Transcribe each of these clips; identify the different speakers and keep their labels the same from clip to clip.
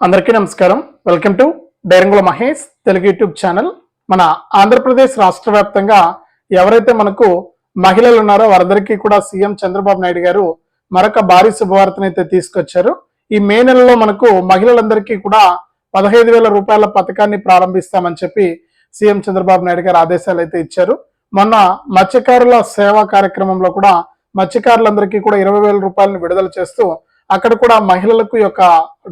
Speaker 1: అందరికీ నమస్కారం. Welcome to డైరంగుల మహేష్ తెలుగు యూట్యూబ్ ఛానల్. మన ఆంధ్రప్రదేశ్ రాష్ట్ర వ్యాప్తంగా ఎవరైతే మనకు మహిళలు ఉన్నారో వారందరికీ కూడా సీఎం చంద్రబాబు నాయుడు గారు మరొక భారీ శుభవార్తనైతే తీసుకొచ్చారు. ఈ మే నెలలో మనకు మహిళలందరికీ కూడా పదహైదు వేల రూపాయల పథకాన్ని ప్రారంభిస్తామని చెప్పి సీఎం చంద్రబాబు నాయుడు గారు ఆదేశాలు అయితే ఇచ్చారు. మొన్న మత్స్యకారుల సేవా కార్యక్రమంలో కూడా మత్స్యకారులందరికీ కూడా ఇరవై వేల రూపాయలను విడుదల చేస్తూ అక్కడ కూడా మహిళలకు యొక్క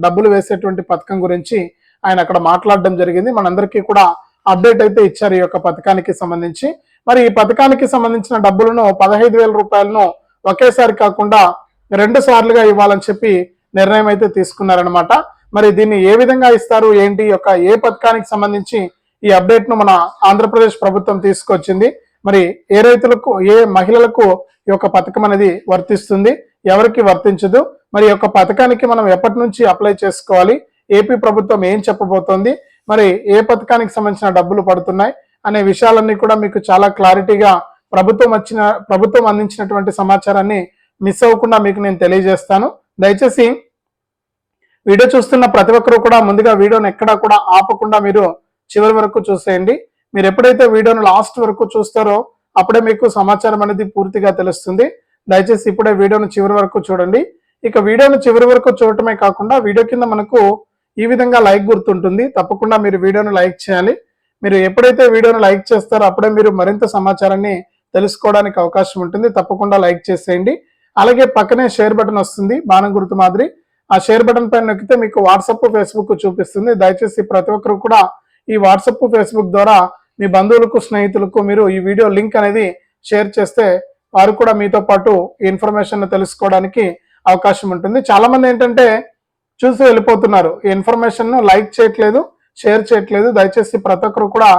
Speaker 1: డబ్బులు వేసేటువంటి పథకం గురించి ఆయన అక్కడ మాట్లాడడం జరిగింది. మనందరికీ కూడా అప్డేట్ అయితే ఇచ్చారు ఈ యొక్క పథకానికి సంబంధించి. మరి ఈ పథకానికి సంబంధించిన డబ్బులను పదహైదు వేల రూపాయలను ఒకేసారి కాకుండా రెండు సార్లుగా ఇవ్వాలని చెప్పి నిర్ణయం అయితే తీసుకున్నారనమాట మరి దీన్ని ఏ విధంగా ఇస్తారు? ఏంటి? యొక్క ఏ పథకానికి సంబంధించి ఈ అప్డేట్ను మన ఆంధ్రప్రదేశ్ ప్రభుత్వం తీసుకొచ్చింది? మరి ఏ రైతులకు ఏ మహిళలకు ఈ యొక్క పథకం అనేది వర్తిస్తుంది? ఎవరికి వర్తించదు. మరి యొక్క పథకానికి మనం ఎప్పటి నుంచి అప్లై చేసుకోవాలి? ఏపీ ప్రభుత్వం ఏం చెప్పబోతోంది? మరి ఏ పథకానికి సంబంధించిన డబ్బులు పడుతున్నాయి? అనే విషయాలన్నీ కూడా మీకు చాలా క్లారిటీగా ప్రభుత్వం వచ్చిన ప్రభుత్వం అందించినటువంటి సమాచారాన్ని మిస్ అవ్వకుండా మీకు నేను తెలియజేస్తాను. దయచేసి వీడియో చూస్తున్న ప్రతి ఒక్కరు కూడా ముందుగా వీడియోను ఎక్కడా కూడా ఆపకుండా మీరు చివరి వరకు చూసేయండి. మీరు ఎప్పుడైతే వీడియోను లాస్ట్ వరకు చూస్తారో అప్పుడే మీకు సమాచారం అనేది పూర్తిగా తెలుస్తుంది. దయచేసి ఇప్పుడే వీడియోను చివరి వరకు చూడండి. ఇక వీడియోను చివరి వరకు చూడటమే కాకుండా వీడియో కింద మనకు ఈ విధంగా లైక్ గుర్తుంటుంది. తప్పకుండా మీరు వీడియోను లైక్ చేయాలి. మీరు ఎప్పుడైతే వీడియోను లైక్ చేస్తారో అప్పుడే మీరు మరింత సమాచారాన్ని తెలుసుకోవడానికి అవకాశం ఉంటుంది. తప్పకుండా లైక్ చేసేయండి. అలాగే పక్కనే షేర్ బటన్ వస్తుంది బాణం గుర్తు మాదిరి. ఆ షేర్ బటన్ పైన నొక్కితే మీకు వాట్సప్ ఫేస్బుక్ చూపిస్తుంది. దయచేసి ప్రతి ఒక్కరు కూడా ఈ వాట్సప్ ఫేస్బుక్ ద్వారా మీ బంధువులకు స్నేహితులకు మీరు ఈ వీడియో లింక్ అనేది షేర్ చేస్తే వారు కూడా మీతో పాటు ఈ ఇన్ఫర్మేషన్ తెలుసుకోవడానికి అవకాశం ఉంటుంది. చాలా మంది ఏంటంటే చూసి వెళ్ళిపోతున్నారు. ఈ ఇన్ఫర్మేషన్ను లైక్ చేయట్లేదు షేర్ చేయట్లేదు. దయచేసి ప్రతి ఒక్కరు కూడా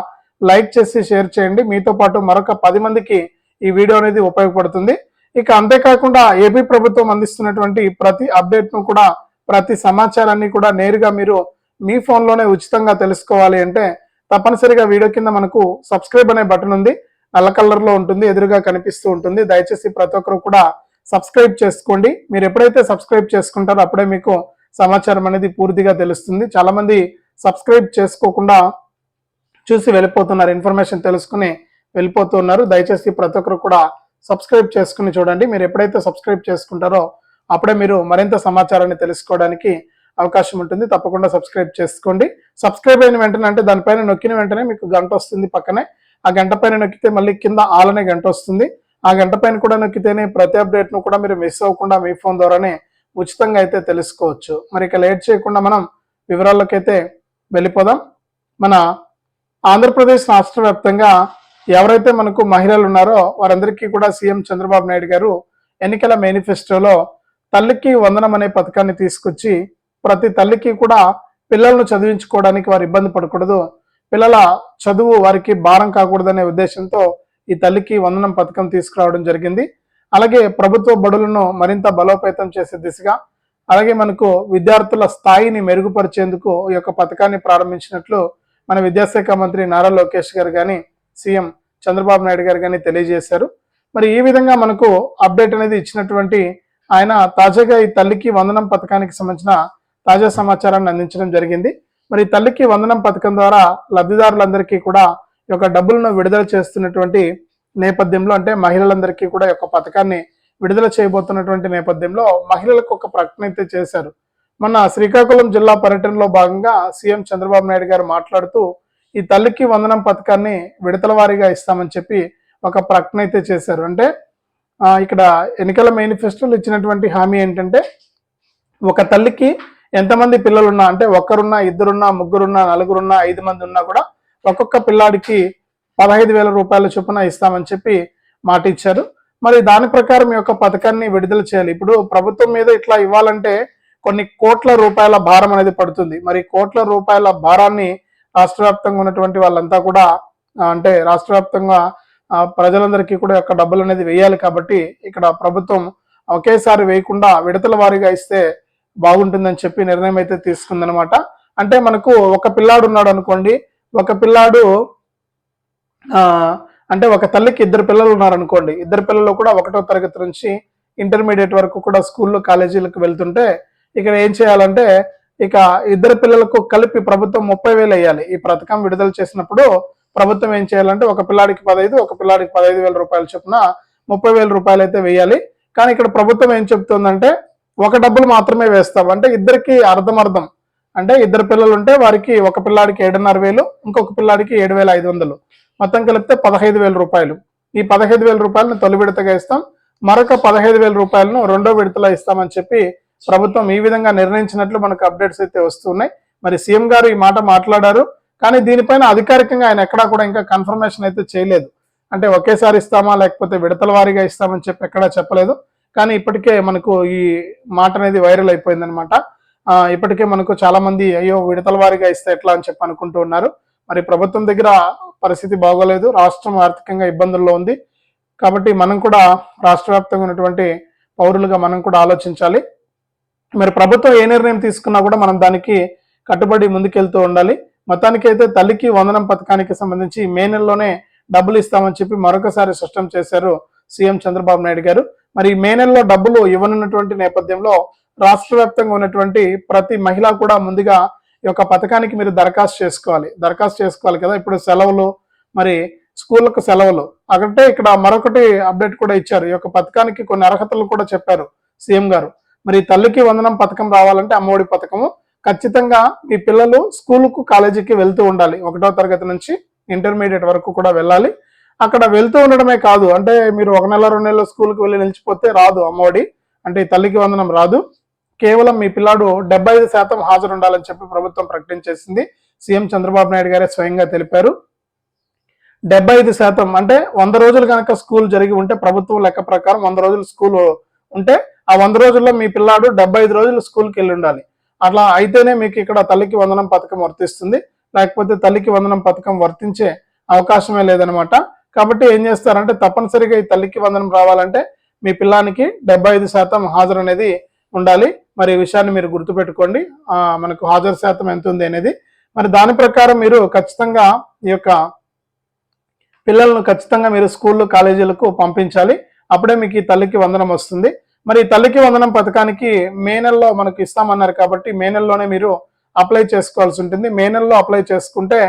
Speaker 1: లైక్ చేసి షేర్ చేయండి. మీతో పాటు మరొక పది మందికి ఈ వీడియో అనేది ఉపయోగపడుతుంది. ఇక అంతేకాకుండా ఏపీ ప్రభుత్వం అందిస్తున్నటువంటి ప్రతి అప్డేట్ను కూడా ప్రతి సమాచారాన్ని కూడా నేరుగా మీరు మీ ఫోన్లోనే ఉచితంగా తెలుసుకోవాలి అంటే తప్పనిసరిగా వీడియో కింద మనకు సబ్స్క్రైబ్ అనే బటన్ ఉంది. నల్ల కలర్లో ఉంటుంది ఎదురుగా కనిపిస్తూ ఉంటుంది. దయచేసి ప్రతి ఒక్కరు కూడా సబ్స్క్రైబ్ చేసుకోండి. మీరు ఎప్పుడైతే సబ్స్క్రైబ్ చేసుకుంటారో అప్పుడే మీకు సమాచారం అనేది పూర్తిగా తెలుస్తుంది. చాలా మంది సబ్స్క్రైబ్ చేసుకోకుండా చూసి వెళ్ళిపోతున్నారు ఇన్ఫర్మేషన్ తెలుసుకుని వెళ్ళిపోతున్నారు. దయచేసి ప్రతి ఒక్కరు కూడా సబ్స్క్రైబ్ చేసుకుని చూడండి. మీరు ఎప్పుడైతే సబ్స్క్రైబ్ చేసుకుంటారో అప్పుడే మీరు మరింత సమాచారాన్ని తెలుసుకోవడానికి అవకాశం ఉంటుంది. తప్పకుండా సబ్స్క్రైబ్ చేసుకోండి. సబ్స్క్రైబ్ అయిన వెంటనే అంటే దానిపైన నొక్కిన వెంటనే మీకు గంట వస్తుంది పక్కనే. ఆ గంట పైన నొక్కితే మళ్ళీ కింద ఆల్ అనే గంట వస్తుంది. ఆ గంట పైన కూడా నొక్కితేనే ప్రతి అప్డేట్ను కూడా మీరు మిస్ అవ్వకుండా మీ ఫోన్ ద్వారానే ఉచితంగా అయితే తెలుసుకోవచ్చు. మరి ఇక లేట్ చేయకుండా మనం వివరాల్లోకి అయితే వెళ్ళిపోదాం. మన ఆంధ్రప్రదేశ్ రాష్ట్ర వ్యాప్తంగా ఎవరైతే మనకు మహిళలు ఉన్నారో వారందరికీ కూడా సీఎం చంద్రబాబు నాయుడు గారు ఎన్నికల మేనిఫెస్టోలో తల్లికి వందనం అనే పథకాన్ని తీసుకొచ్చి ప్రతి తల్లికి కూడా పిల్లలను చదివించుకోవడానికి వారు ఇబ్బంది పడకూడదు. పిల్లల చదువు వారికి భారం కాకూడదనే ఉద్దేశంతో ఈ తల్లికి వందనం పథకం తీసుకురావడం జరిగింది. అలాగే ప్రభుత్వ బడులను మరింత బలోపేతం చేసే దిశగా అలాగే మనకు విద్యార్థుల స్థాయిని మెరుగుపరిచేందుకు ఈ యొక్క పథకాన్ని ప్రారంభించినట్లు మన విద్యాశాఖ మంత్రి నారా లోకేష్ గారు కానీ సీఎం చంద్రబాబు నాయుడు గారు కానీ తెలియజేశారు. మరి ఈ విధంగా మనకు అప్డేట్ అనేది ఇచ్చినటువంటి ఆయన తాజాగా ఈ తల్లికి వందనం పథకానికి సంబంధించిన తాజా సమాచారాన్ని అందించడం జరిగింది. మరి తల్లికి వందనం పథకం ద్వారా లబ్ధిదారులందరికీ కూడా ఈ యొక్క డబ్బులను విడుదల చేస్తున్నటువంటి నేపథ్యంలో అంటే మహిళలందరికీ కూడా ఈ యొక్క పథకాన్ని విడుదల చేయబోతున్నటువంటి నేపథ్యంలో మహిళలకు ఒక ప్రకటన అయితే చేశారు. మన శ్రీకాకుళం జిల్లా పర్యటనలో భాగంగా సీఎం చంద్రబాబు నాయుడు గారు మాట్లాడుతూ ఈ తల్లికి వందనం పథకాన్ని విడతల వారీగా ఇస్తామని చెప్పి ఒక ప్రకటన అయితే చేశారు. అంటే ఇక్కడ ఎన్నికల మేనిఫెస్టోలో ఇచ్చినటువంటి హామీ ఏంటంటే ఒక తల్లికి ఎంతమంది పిల్లలున్నా అంటే ఒక్కరున్నా ఇద్దరున్నా ముగ్గురున్నా నలుగురున్నా ఐదు మంది ఉన్నా కూడా ఒక్కొక్క పిల్లాడికి పదహైదు వేల రూపాయల చొప్పున ఇస్తామని చెప్పి మాట ఇచ్చారు మరి దాని ప్రకారం ఈ యొక్క పథకాన్ని విడుదల చేయాలి. ఇప్పుడు ప్రభుత్వం మీద ఇట్లా ఇవ్వాలంటే కొన్ని కోట్ల రూపాయల భారం అనేది పడుతుంది. మరి కోట్ల రూపాయల భారాన్ని రాష్ట్ర వ్యాప్తంగా ఉన్నటువంటి వాళ్ళంతా కూడా అంటే రాష్ట్ర వ్యాప్తంగా ప్రజలందరికీ కూడా యొక్క డబ్బులు అనేది వేయాలి కాబట్టి ఇక్కడ ప్రభుత్వం ఒకేసారి వేయకుండా విడతల వారీగా ఇస్తే బాగుంటుందని చెప్పి నిర్ణయం అయితే తీసుకుందనమాట అంటే మనకు ఒక పిల్లాడు ఉన్నాడు అనుకోండి ఒక పిల్లాడు అంటే ఒక తల్లికి ఇద్దరు పిల్లలు ఉన్నారనుకోండి ఇద్దరు పిల్లలు కూడా ఒకటో తరగతి నుంచి ఇంటర్మీడియట్ వరకు కూడా స్కూల్లో కాలేజీలకు వెళ్తుంటే ఇక్కడ ఏం చేయాలంటే ఇక ఇద్దరు పిల్లలకు కలిపి ప్రభుత్వం ముప్పై వేలు వేయాలి. ఈ పథకం విడుదల చేసినప్పుడు ప్రభుత్వం ఏం చేయాలంటే ఒక పిల్లాడికి పదహైదు ఒక పిల్లాడికి పదహైదు వేల రూపాయలు చొప్పున ముప్పై వేల రూపాయలు అయితే వేయాలి. కానీ ఇక్కడ ప్రభుత్వం ఏం చెప్తుందంటే ఒక డబ్బులు మాత్రమే వేస్తాం అంటే ఇద్దరికి అర్థం అర్థం అంటే ఇద్దరు పిల్లలు ఉంటే వారికి ఒక పిల్లాడికి ఏడున్నర వేలు ఇంకొక పిల్లాడికి ఏడు వేల ఐదు వందలు. మొత్తం కలిపితే పదహైదు వేల రూపాయలు. ఈ పదహైదు వేల రూపాయలను తొలి విడతగా ఇస్తాం. మరొక పదహైదు వేల రూపాయలను రెండో విడతలో ఇస్తామని చెప్పి ప్రభుత్వం ఈ విధంగా నిర్ణయించినట్లు మనకు అప్డేట్స్ అయితే వస్తున్నాయి. మరి సీఎం గారు ఈ మాట మాట్లాడారు. కానీ దీనిపైన అధికారికంగా ఆయన ఎక్కడా కూడా ఇంకా కన్ఫర్మేషన్ అయితే చేయలేదు. అంటే ఒకేసారి ఇస్తామా లేకపోతే విడతల వారీగా ఇస్తామని చెప్పి ఎక్కడా చెప్పలేదు. కానీ ఇప్పటికే మనకు ఈ మాట అనేది వైరల్ అయిపోయిందనమాట ఇప్పటికే మనకు చాలా మంది అయ్యో విడతల వారిగా ఇస్తే ఎట్లా? అని చెప్పి అనుకుంటూ ఉన్నారు. మరి ప్రభుత్వం దగ్గర పరిస్థితి బాగోలేదు. రాష్ట్రం ఆర్థికంగా ఇబ్బందుల్లో ఉంది. కాబట్టి మనం కూడా రాష్ట్ర వ్యాప్తంగా ఉన్నటువంటి పౌరులుగా మనం కూడా ఆలోచించాలి. మరి ప్రభుత్వం ఏ నిర్ణయం తీసుకున్నా కూడా మనం దానికి కట్టుబడి ముందుకెళ్తూ ఉండాలి. మొత్తానికైతే తల్లికి వందనం పథకానికి సంబంధించి మే నెలలోనే డబ్బులు ఇస్తామని చెప్పి మరొకసారి స్పష్టం చేశారు సీఎం చంద్రబాబు నాయుడు గారు. మరి మే నెలలో డబ్బులు ఇవ్వనున్నటువంటి నేపథ్యంలో రాష్ట్ర వ్యాప్తంగా ఉన్నటువంటి ప్రతి మహిళ కూడా ముందుగా ఈ యొక్క పథకానికి మీరు దరఖాస్తు చేసుకోవాలి. దరఖాస్తు చేసుకోవాలి కదా. ఇప్పుడు సెలవులు మరి స్కూళ్ళకు సెలవులు. అక్కడే ఇక్కడ మరొకటి అప్డేట్ కూడా ఇచ్చారు. ఈ యొక్క పథకానికి కొన్ని అర్హతలు కూడా చెప్పారు సీఎం గారు. మరి తల్లికి వందనం పథకం రావాలంటే అమ్మఒడి పథకము. ఖచ్చితంగా మీ పిల్లలు స్కూలుకు కాలేజీకి వెళ్తూ ఉండాలి. ఒకటో తరగతి నుంచి ఇంటర్మీడియట్ వరకు కూడా వెళ్ళాలి. అక్కడ వెళ్తూ ఉండడమే కాదు. అంటే మీరు ఒక నెల రెండు నెలల స్కూల్కి వెళ్ళి నిలిచిపోతే రాదు అమ్మఒడి. అంటే ఈ తల్లికి వందనం రాదు. కేవలం మీ పిల్లాడు డెబ్బై ఐదు శాతం హాజరు ఉండాలని చెప్పి ప్రభుత్వం ప్రకటించేసింది. సీఎం చంద్రబాబు నాయుడు గారే స్వయంగా తెలిపారు. డెబ్బై ఐదు శాతం అంటే వంద రోజులు కనుక స్కూల్ జరిగి ఉంటే ప్రభుత్వం లెక్క ప్రకారం వంద రోజులు స్కూల్ ఉంటే ఆ వంద రోజుల్లో మీ పిల్లాడు డెబ్బై ఐదు రోజులు స్కూల్కి వెళ్ళి ఉండాలి అట్లా అయితేనే మీకు ఇక్కడ తల్లికి వందనం పథకం వర్తిస్తుంది. లేకపోతే తల్లికి వందనం పథకం వర్తించే అవకాశమే లేదనమాట. కాబట్టి ఏం చేస్తారంటే తప్పనిసరిగా ఈ తల్లికి వందనం రావాలంటే మీ పిల్లానికి డెబ్బై ఐదు శాతం హాజరు అనేది ఉండాలి. మరి ఈ విషయాన్ని మీరు గుర్తుపెట్టుకోండి. మనకు హాజరు శాతం ఎంత ఉంది అనేది. మరి దాని ప్రకారం మీరు ఖచ్చితంగా ఈ యొక్క పిల్లలను ఖచ్చితంగా మీరు స్కూళ్ళు కాలేజీలకు పంపించాలి. అప్పుడే మీకు ఈ తల్లికి వందనం వస్తుంది. మరి తల్లికి వందనం పథకానికి మే నెలలో మనకు ఇస్తామన్నారు కాబట్టి మే నెలలోనే మీరు అప్లై చేసుకోవాల్సి ఉంటుంది. మే నెలలో అప్లై చేసుకుంటే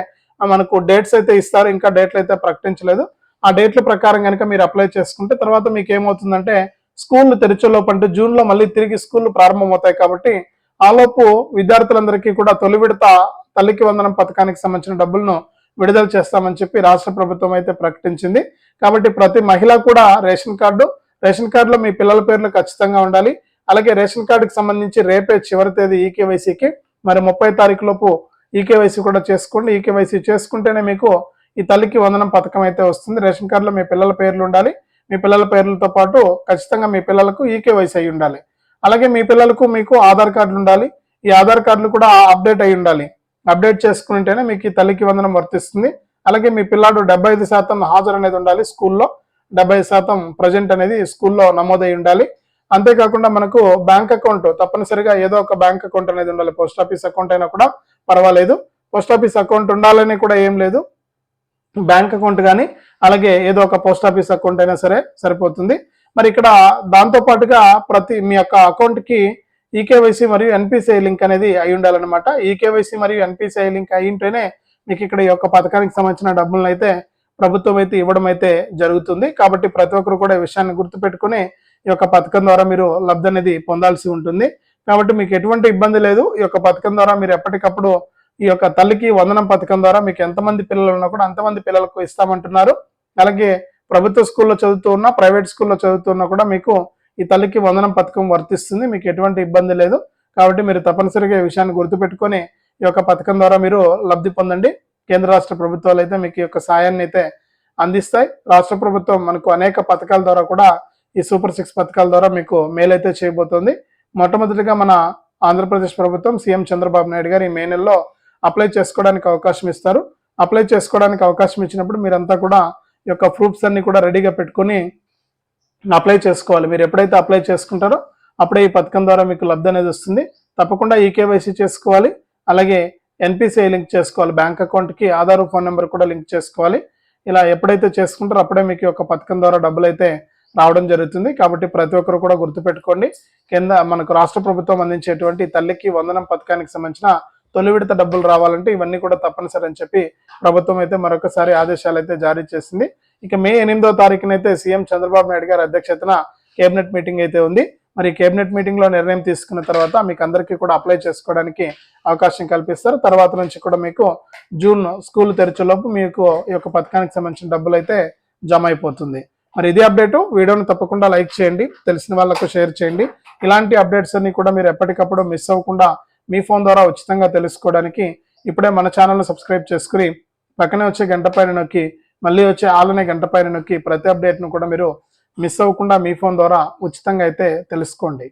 Speaker 1: మనకు డేట్స్ అయితే ఇస్తారు. ఇంకా డేట్లు అయితే ప్రకటించలేదు. ఆ డేట్ల ప్రకారం కనుక మీరు అప్లై చేసుకుంటే తర్వాత మీకు ఏమవుతుందంటే స్కూల్ తెరిచేలోపు అంటే జూన్లో మళ్ళీ తిరిగి స్కూళ్ళు ప్రారంభమవుతాయి కాబట్టి ఆలోపు విద్యార్థులందరికీ కూడా తొలి విడత తల్లికి వందనం పథకానికి సంబంధించిన డబ్బులను విడుదల చేస్తామని చెప్పి రాష్ట్ర ప్రభుత్వం అయితే ప్రకటించింది. కాబట్టి ప్రతి మహిళ కూడా రేషన్ కార్డు రేషన్ కార్డులో మీ పిల్లల పేర్లు ఖచ్చితంగా ఉండాలి. అలాగే రేషన్ కార్డుకి సంబంధించి రేపే చివరి తేదీ ఈకేవైసీకి మరి ముప్పై తారీఖు లోపు ఈకేవైసీ కూడా చేసుకోండి. ఈకేవైసీ చేసుకుంటేనే మీకు ఈ తల్లికి వందనం పథకం అయితే వస్తుంది. రేషన్ కార్డులో మీ పిల్లల పేర్లు ఉండాలి. మీ పిల్లల పేర్లతో పాటు ఖచ్చితంగా మీ పిల్లలకు ఈకేవైసీ అయి ఉండాలి. అలాగే మీ పిల్లలకు మీకు ఆధార్ కార్డులు ఉండాలి. ఈ ఆధార్ కార్డులు కూడా అప్డేట్ అయి ఉండాలి. అప్డేట్ చేసుకుంటేనే మీకు ఈ తల్లికి వందనం వర్తిస్తుంది. అలాగే మీ పిల్లాడు డెబ్బై ఐదు శాతం హాజరు అనేది ఉండాలి స్కూల్లో. డెబ్బై శాతం ప్రజెంట్ అనేది స్కూల్లో నమోదై ఉండాలి. అంతేకాకుండా మనకు బ్యాంక్ అకౌంట్ తప్పనిసరిగా ఏదో ఒక బ్యాంక్ అకౌంట్ అనేది ఉండాలి. పోస్ట్ ఆఫీస్ అకౌంట్ అయినా కూడా పర్వాలేదు. పోస్ట్ ఆఫీస్ అకౌంట్ ఉండాలని కూడా ఏం లేదు. బ్యాంక్ అకౌంట్ కానీ అలాగే ఏదో ఒక పోస్ట్ ఆఫీస్ అకౌంట్ అయినా సరే సరిపోతుంది. మరి ఇక్కడ దాంతో పాటుగా ప్రతి మీ యొక్క అకౌంట్కి ఈకేవైసీ మరియు ఎన్పిసిఐ లింక్ అనేది అయి ఉండాలన్నమాట. ఈకేవైసీ మరియు ఎన్పిసిఐ లింక్ అయి ఉంటేనే మీకు ఇక్కడ ఈ యొక్క పథకానికి సంబంధించిన డబ్బులను అయితే ప్రభుత్వం అయితే ఇవ్వడం అయితే జరుగుతుంది. కాబట్టి ప్రతి ఒక్కరు కూడా ఈ విషయాన్ని గుర్తుపెట్టుకుని ఈ యొక్క పథకం ద్వారా మీరు లబ్ధి అనేది పొందాల్సి ఉంటుంది. కాబట్టి మీకు ఎటువంటి ఇబ్బంది లేదు. ఈ యొక్క పథకం ద్వారా మీరు ఎప్పటికప్పుడు ఈ యొక్క తల్లికి వందనం పథకం ద్వారా మీకు ఎంతమంది పిల్లలు ఉన్నా కూడా అంతమంది పిల్లలకు ఇస్తామంటున్నారు. అలాగే ప్రభుత్వ స్కూల్లో చదువుతూ ఉన్నా ప్రైవేట్ స్కూల్లో చదువుతూ ఉన్నా కూడా మీకు ఈ తల్లికి వందనం పథకం వర్తిస్తుంది. మీకు ఎటువంటి ఇబ్బంది లేదు. కాబట్టి మీరు తప్పనిసరిగా ఈ విషయాన్ని గుర్తుపెట్టుకొని ఈ యొక్క పథకం ద్వారా మీరు లబ్ధి పొందండి. కేంద్ర రాష్ట్ర ప్రభుత్వాలు అయితే మీకు యొక్క సాయాన్ని అయితే అందిస్తాయి. రాష్ట్ర ప్రభుత్వం మనకు అనేక పథకాల ద్వారా కూడా ఈ సూపర్ సిక్స్ పథకాల ద్వారా మీకు మేలైతే చేయబోతోంది. మొట్టమొదటిగా మన ఆంధ్రప్రదేశ్ ప్రభుత్వం సీఎం చంద్రబాబు నాయుడు గారు ఈ మే నెలలో అప్లై చేసుకోవడానికి అవకాశం ఇస్తారు. అప్లై చేసుకోవడానికి అవకాశం ఇచ్చినప్పుడు మీరంతా కూడా ఈ యొక్క ప్రూఫ్స్ అన్ని కూడా రెడీగా పెట్టుకొని అప్లై చేసుకోవాలి. మీరు ఎప్పుడైతే అప్లై చేసుకుంటారో అప్పుడే ఈ పథకం ద్వారా మీకు లబ్ధి అనేది వస్తుంది. తప్పకుండా ఈకేవైసీ చేసుకోవాలి. అలాగే ఎన్పిసిఐ లింక్ చేసుకోవాలి. బ్యాంక్ అకౌంట్కి ఆధార్ ఫోన్ నెంబర్ కూడా లింక్ చేసుకోవాలి. ఇలా ఎప్పుడైతే చేసుకుంటారో అప్పుడే మీకు ఒక పథకం ద్వారా డబ్బులు అయితే రావడం జరుగుతుంది. కాబట్టి ప్రతి ఒక్కరు కూడా గుర్తుపెట్టుకోండి. కింద మనకు రాష్ట్ర ప్రభుత్వం అందించేటువంటి తల్లికి వందనం పథకానికి సంబంధించిన తొలి విడత డబ్బులు రావాలంటే ఇవన్నీ కూడా తప్పనిసరి అని చెప్పి ప్రభుత్వం అయితే మరొకసారి ఆదేశాలు అయితే జారీ చేసింది. ఇక మే ఎనిమిదో తారీఖునైతే సీఎం చంద్రబాబు నాయుడు గారి అధ్యక్షతన కేబినెట్ మీటింగ్ అయితే ఉంది. మరి కేబినెట్ మీటింగ్లో నిర్ణయం తీసుకున్న తర్వాత మీకు అందరికీ కూడా అప్లై చేసుకోవడానికి అవకాశం కల్పిస్తారు. తర్వాత నుంచి కూడా మీకు జూన్ స్కూల్ తెరిచేలోపు మీకు ఈ యొక్క పథకానికి సంబంధించిన డబ్బులు అయితే జమ అయిపోతుంది. మరి ఇది అప్డేట్. వీడియోని తప్పకుండా లైక్ చేయండి. తెలిసిన వాళ్ళకు షేర్ చేయండి. ఇలాంటి అప్డేట్స్ అన్ని కూడా మీరు ఎప్పటికప్పుడు మిస్ అవ్వకుండా మీ ఫోన్ ద్వారా ఉచితంగా తెలుసుకోవడానికి ఇప్పుడే మన ఛానల్ను సబ్స్క్రైబ్ చేసుకుని పక్కనే వచ్చే గంట పైన నొక్కి మళ్ళీ వచ్చే ఆలనే గంట పైన నొక్కి ప్రతి అప్డేట్ను కూడా మీరు మిస్ అవ్వకుండా మీ ఫోన్ ద్వారా ఉచితంగా అయితే తెలుసుకోండి.